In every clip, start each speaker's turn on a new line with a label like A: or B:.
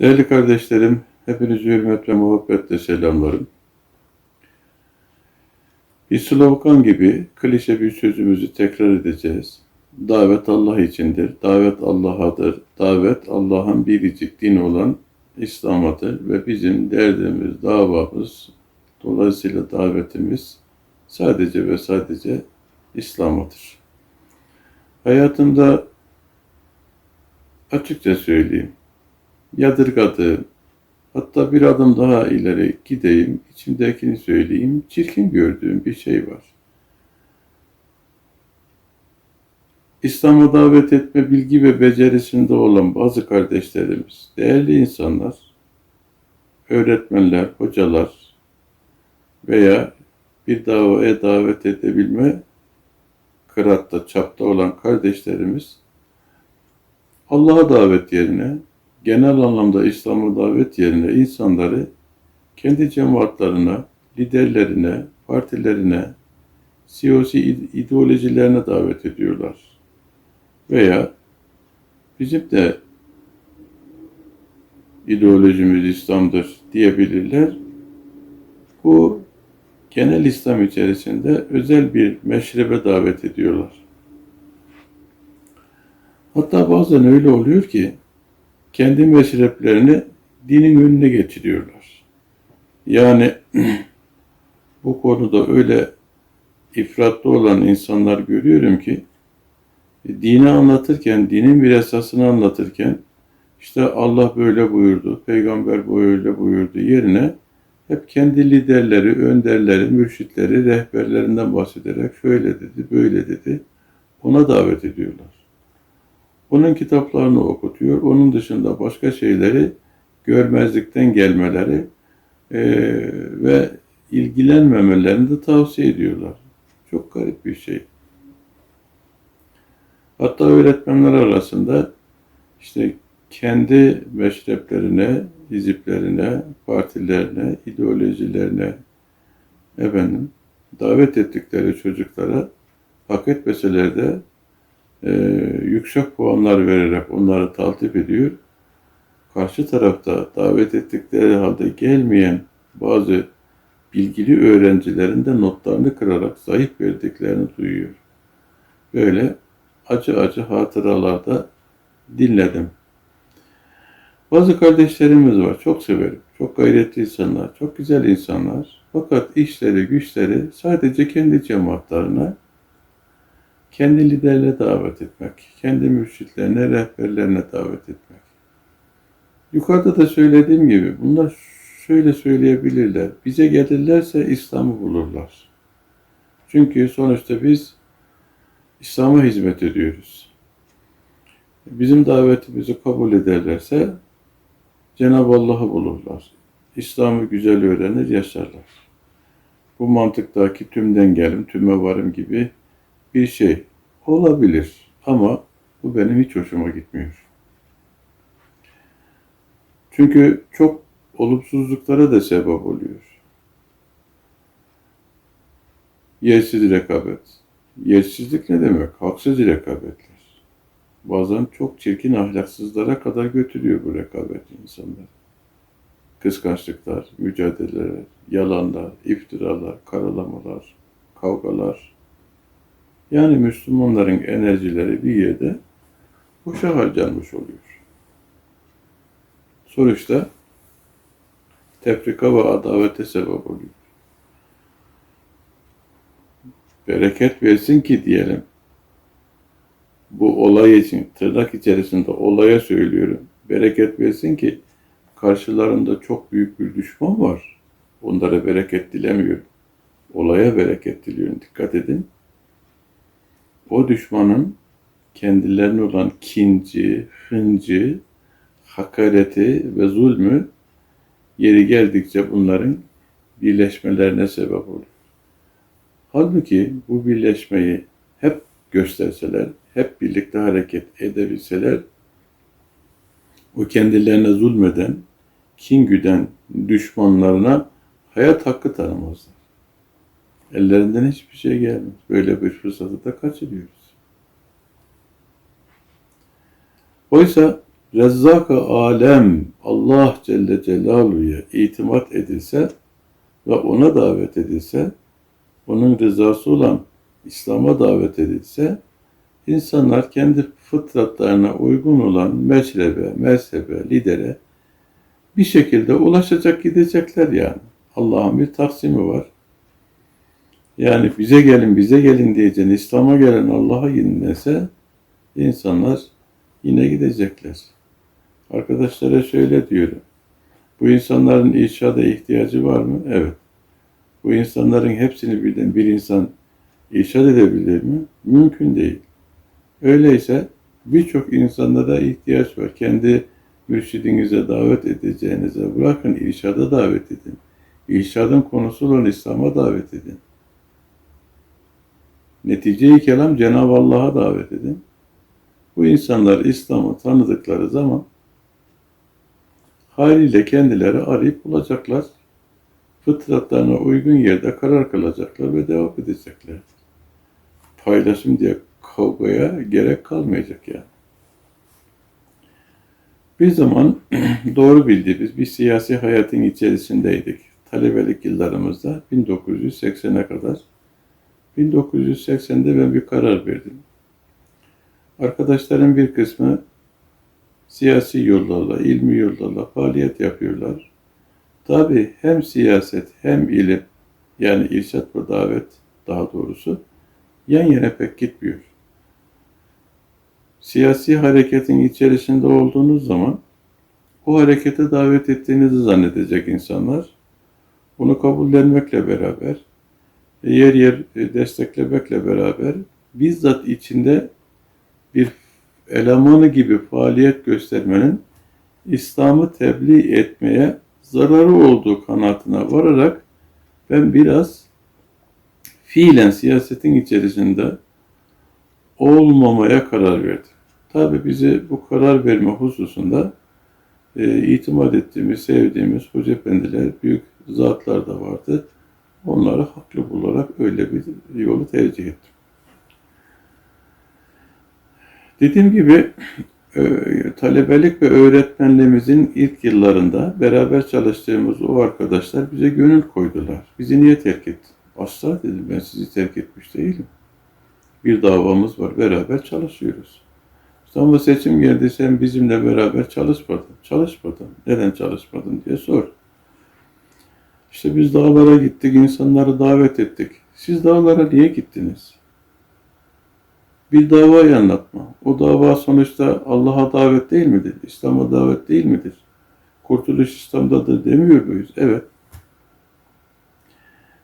A: Değerli kardeşlerim, hepinizi hürmet ve muhabbetle selamlarım. Bir slogan gibi klişe bir sözümüzü tekrar edeceğiz. Davet Allah içindir, davet Allah'adır, davet Allah'ın biricik dini olan İslam'adır ve bizim derdimiz, davamız, dolayısıyla davetimiz sadece ve sadece İslam'adır. Hayatımda açıkça söyleyeyim, yadırgadığım, hatta bir adım daha ileri gideyim, içimdekini söyleyeyim, çirkin gördüğüm bir şey var. İslam'a davet etme bilgi ve becerisinde olan bazı kardeşlerimiz, değerli insanlar, öğretmenler, hocalar veya bir davaya davet edebilme kıratta, çapta olan kardeşlerimiz Allah'a davet yerine, genel anlamda İslam'a davet yerine insanları kendi cemaatlerine, liderlerine, partilerine, siyasi ideolojilerine davet ediyorlar. Veya bizim de ideolojimiz İslam'dır diyebilirler. Bu genel İslam içerisinde özel bir meşrebe davet ediyorlar. Hatta bazen öyle oluyor ki kendi meşreplerini dinin önüne getiriyorlar. Yani bu konuda öyle ifratlı olan insanlar görüyorum ki dini anlatırken, dinin bir esasını anlatırken işte Allah böyle buyurdu, peygamber böyle buyurdu yerine hep kendi liderleri, önderleri, mürşitleri, rehberlerinden bahsederek şöyle dedi, böyle dedi. Ona davet ediyorlar. Onun kitaplarını okutuyor. Onun dışında başka şeyleri görmezlikten gelmeleri e, ve ilgilenmemelerini de tavsiye ediyorlar. Çok garip bir şey. Hatta öğretmenler arasında işte kendi meşreplerine, hiziplerine, partilerine, ideolojilerine efendim davet ettikleri çocuklara hak etmeseler e, yüksek puanlar vererek onları taltip ediyor. Karşı tarafta davet ettikleri halde gelmeyen bazı bilgili öğrencilerin de notlarını kırarak zayıf verdiklerini duyuyor. Böyle acı acı hatıralarda dinledim. Bazı kardeşlerimiz var, çok severim. Çok gayretli insanlar, çok güzel insanlar. Fakat işleri, güçleri sadece kendi cemaatlerine, kendi liderle davet etmek, kendi mürşitlerine, rehberlerine davet etmek. Yukarıda da söylediğim gibi bunlar şöyle söyleyebilirler. Bize gelirlerse İslam'ı bulurlar. Çünkü sonuçta biz İslam'a hizmet ediyoruz. Bizim davetimizi kabul ederlerse Cenab-ı Allah'ı bulurlar. İslam'ı güzel öğrenir, yaşarlar. Bu mantıktaki tümden gelim, tüme varım gibi bir şey olabilir. Ama bu benim hiç hoşuma gitmiyor. Çünkü çok olumsuzluklara da sebep oluyor. Yersiz rekabet. Yersizlik ne demek? Haksız rekabetler. Bazen çok çirkin ahlaksızlara kadar götürüyor bu rekabet insanları. Kıskançlıklar, mücadeleler, yalanlar, iftiralar, karalamalar, kavgalar. Yani Müslümanların enerjileri bir yerde boşa harcanmış oluyor. Sonuçta tefrika ve adavete sebep oluyor. Bereket versin ki diyelim. Bu olay için tırnak içerisinde olaya söylüyorum. Bereket versin ki karşılarında çok büyük bir düşman var. Onlara bereket dilemiyorum. Olaya bereket diliyorum. Dikkat edin. O düşmanın kendilerine olan kinci, hıncı, hakareti ve zulmü yeri geldikçe bunların birleşmelerine sebep olur. Halbuki bu birleşmeyi hep gösterseler, hep birlikte hareket edebilseler, o kendilerine zulmeden, kin güden düşmanlarına hayat hakkı tanımazlar. Ellerinden hiçbir şey gelmez. Böyle bir fırsatı da kaçırıyoruz. Oysa Rezzak-ı alem Allah Celle Celaluhu'ya itimat edilse ve ona davet edilse, onun rızası olan İslam'a davet edilse, insanlar kendi fıtratlarına uygun olan meşrebe, mezhebe, lidere bir şekilde ulaşacak gidecekler yani. Allah'ın bir taksimi var. Yani bize gelin, bize gelin diyeceğin, İslam'a gelen Allah'a gidilmese insanlar yine gidecekler. Arkadaşlara şöyle diyorum. Bu insanların irşada ihtiyacı var mı? Evet. Bu insanların hepsini birden bir insan irşad edebilir mi? Mümkün değil. Öyleyse birçok insanda da ihtiyaç var. Kendi mürşidinize davet edeceğinize bırakın irşada davet edin. İrşadın konusu olan İslam'a davet edin. Netice-i kelam Cenab-ı Allah'a davet edin. Bu insanlar İslam'ı tanıdıkları zaman haliyle kendileri arayıp bulacaklar. Fıtratlarına uygun yerde karar kılacaklar ve devam edecekler. Paylaşım diye kavgaya gerek kalmayacak yani. Bir zaman doğru bildiğimiz bir siyasi hayatın içerisindeydik. Talebelik yıllarımızda 1980'e kadar. 1980'de ben bir karar verdim. Arkadaşların bir kısmı siyasi yollarla, ilmi yollarla faaliyet yapıyorlar. Tabi hem siyaset hem ilim yani irşat ve davet daha doğrusu yan yana pek gitmiyor. Siyasi hareketin içerisinde olduğunuz zaman o harekete davet ettiğinizi zannedecek insanlar. Bunu kabullenmekle beraber, yer yer desteklemekle beraber bizzat içinde bir elemanı gibi faaliyet göstermenin İslam'ı tebliğ etmeye zararı olduğu kanaatine vararak ben biraz fiilen siyasetin içerisinde olmamaya karar verdim. Tabi bizi bu karar verme hususunda e, itimat ettiğimiz, sevdiğimiz hoca efendiler, büyük zatlar da vardı. Onları haklı bularak öyle bir yolu tercih ettim. Dediğim gibi e, talebelik ve öğretmenliğimizin ilk yıllarında beraber çalıştığımız o arkadaşlar bize gönül koydular. Bizi niye terk ettin? Asla dedim ben sizi terk etmiş değilim. Bir davamız var, beraber çalışıyoruz. İstanbul seçim geldi, sen bizimle beraber çalışmadın. Çalışmadın. Neden çalışmadın diye sor. İşte biz dağlara gittik, insanları davet ettik. Siz dağlara niye gittiniz? Bir davayı anlatma. O dava sonuçta Allah'a davet değil midir? İslam'a davet değil midir? Kurtuluş İslam'dadır demiyor muyuz? Evet.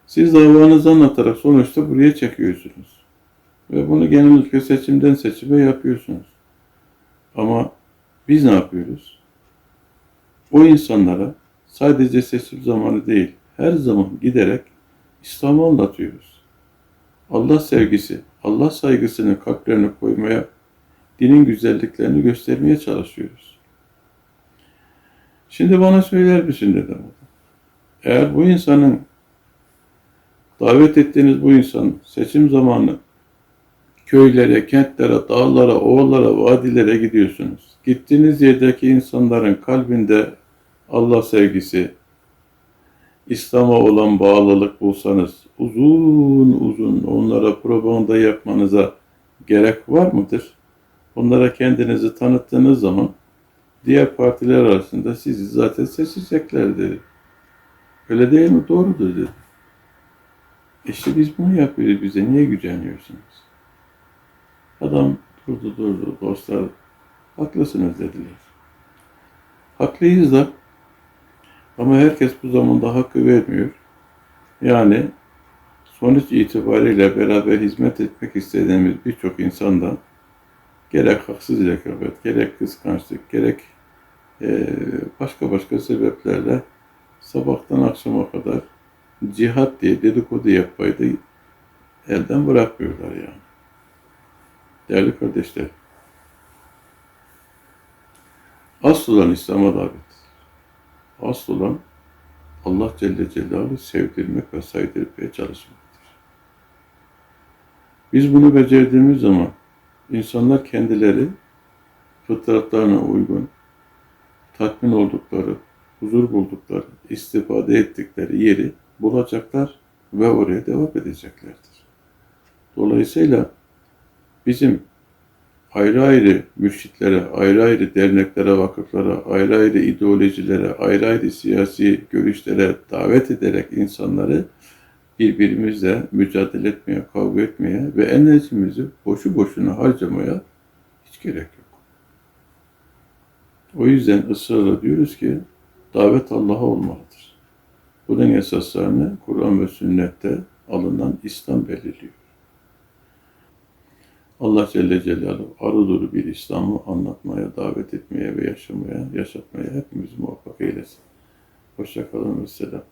A: Siz davanızı anlatarak sonuçta buraya çekiyorsunuz. Ve bunu genellikle seçimden seçime yapıyorsunuz. Ama biz ne yapıyoruz? O insanlara sadece seçim zamanı değil, her zaman giderek İslam'ı anlatıyoruz. Allah sevgisi, Allah saygısını kalplerine koymaya, dinin güzelliklerini göstermeye çalışıyoruz. Şimdi bana söyler misin dedim. Eğer bu insanın davet ettiğiniz bu insan seçim zamanı köylere, kentlere, dağlara, ovalara, vadilere gidiyorsunuz. Gittiğiniz yerdeki insanların kalbinde Allah sevgisi, İslam'a olan bağlılık bulsanız uzun uzun onlara propaganda yapmanıza gerek var mıdır? Onlara kendinizi tanıttığınız zaman diğer partiler arasında sizi zaten seçecekler dedi. Öyle değil mi? Doğrudur dedi. İşte biz bunu yapıyoruz bize. Niye güceniyorsunuz? Adam durdu durdu. Dostlar haklısınız dediler. Haklıyız da ama herkes bu zamanda hakkı vermiyor. Yani sonuç itibariyle beraber hizmet etmek istediğimiz birçok insandan gerek haksız rekabet, gerek kıskançlık, gerek e, başka başka sebeplerle sabahtan akşama kadar cihat diye dedikodu yapmayı elden bırakmıyorlar yani. Değerli kardeşler, asıl olan İslam'a davet. Asıl olan Allah Celle Celaluhu sevdirmek ve saydırmaya çalışmaktır. Biz bunu becerdiğimiz zaman insanlar kendileri fıtratlarına uygun, tatmin oldukları, huzur buldukları, istifade ettikleri yeri bulacaklar ve oraya devam edeceklerdir. Dolayısıyla bizim ayrı ayrı mürşitlere, ayrı ayrı derneklere, vakıflara, ayrı ayrı ideolojilere, ayrı ayrı siyasi görüşlere davet ederek insanları birbirimizle mücadele etmeye, kavga etmeye ve enerjimizi boşu boşuna harcamaya hiç gerek yok. O yüzden ısrarla diyoruz ki davet Allah'a olmalıdır. Bunun esaslarını Kur'an ve sünnette alınan İslam belirliyor. Allah Celle Celaluhu arı duru bir İslam'ı anlatmaya, davet etmeye ve yaşamaya, yaşatmaya hepimizi muvaffak eylesin. Hoşça kalın ve selam.